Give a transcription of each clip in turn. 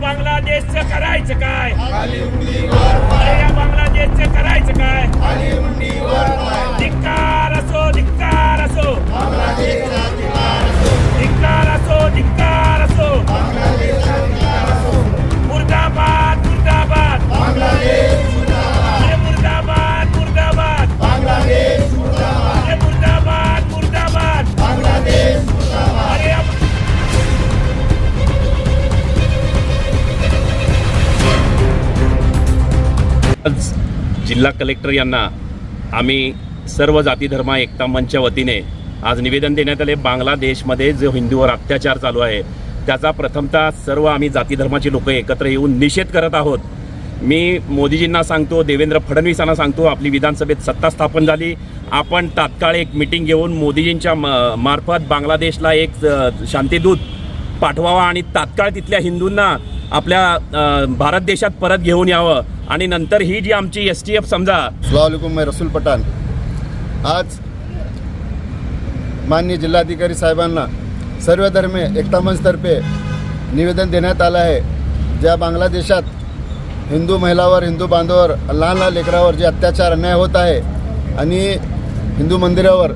बांगलादेशचं करायचं काय? बांगलादेशचं करायचं काय? आज जिल्हा कलेक्टर यांना आम्ही सर्व जाती धर्म एकता मंचच्या वतीने आज निवेदन देण्यात आले. बांगलादेशमध्ये जो हिंदूवर अत्याचार चालू आहे त्याचा प्रथमतः सर्व आम्ही जाती धर्माची लोक एकत्र येऊन निषेध करत आहोत. मी मोदीजींना सांगतो देवेंद्र फडणवीसांना सांगतो आपली विधानसभेत सत्ता स्थापन झाली. आपण तात्काळ एक मिटिंग घेऊन मोदीजींच्या म- मार्फत बांगलादेशला एक शांतीदूत पाठवावा आणि तात्काळ तिथल्या हिंदूंना आपल्या भारत देशात परत घेऊन यावं. आणि नंतर ही जी आमची एस टी एफ समजा सलामकुम मी रसूल पठाण. आज माननीय जिल्हाधिकारी साहेबांना सर्व धर्मे एकता मंचतर्फे निवेदन देण्यात आलं आहे. ज्या बांगलादेशात हिंदू महिलावर हिंदू बांधवावर लहान लहान लेकरावर जे अत्याचार अन्याय होत आहे आणि हिंदू मंदिरावर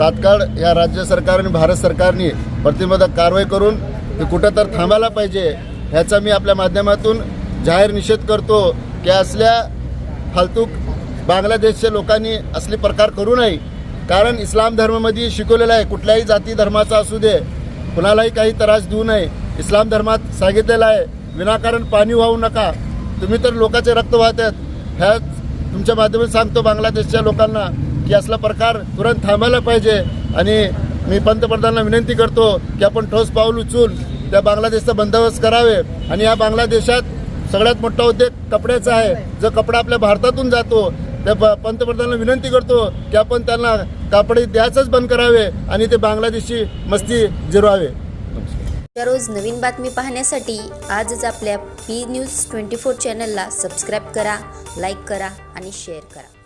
तात्काळ या राज्य सरकार आणि भारत सरकारने प्रतिबंधक कारवाई करून ते कुठं तर थांबायला पाहिजे ह्याचा मी आपल्या माध्यमातून जाहीर निषेध करतो की असल्या फालतूक बांगलादेशच्या लोकांनी असले प्रकार करू नये. कारण इस्लाम धर्मामध्ये शिकवलेलं आहे कुठल्याही जाती धर्माचा असू दे कुणालाही काही त्रास देऊ नये. इस्लाम धर्मात सांगितलेलं आहे विनाकारण पाणी वाहू नका. तुम्ही तर लोकाचे रक्त वाहतात ह्या तुमच्या माध्यमातून सांगतो बांगलादेशच्या लोकांना की असला प्रकार तुरंत थांबायला पाहिजे. आणि मी पंतप्रधानांना विनंती करतो की आपण ठोस पाऊल उचलून त्या बांगलादेशचा बंदोबस्त करावे आणि या बांगलादेशात सगळ्यात मोठा उद्योग कपड्याचा आहे. जो कपडा आपल्या भारतातून जातो त्या प पंतप्रधानांना विनंती करतो की आपण त्यांना कापडे द्यायचंच बंद करावे आणि ते बांगलादेशी मस्ती जिरवावे. दररोज नवीन बातमी पाहण्यासाठी आजच आपल्या पी न्यूज ट्वेंटी फोर चॅनलला सबस्क्राईब करा लाईक करा आणि शेअर करा.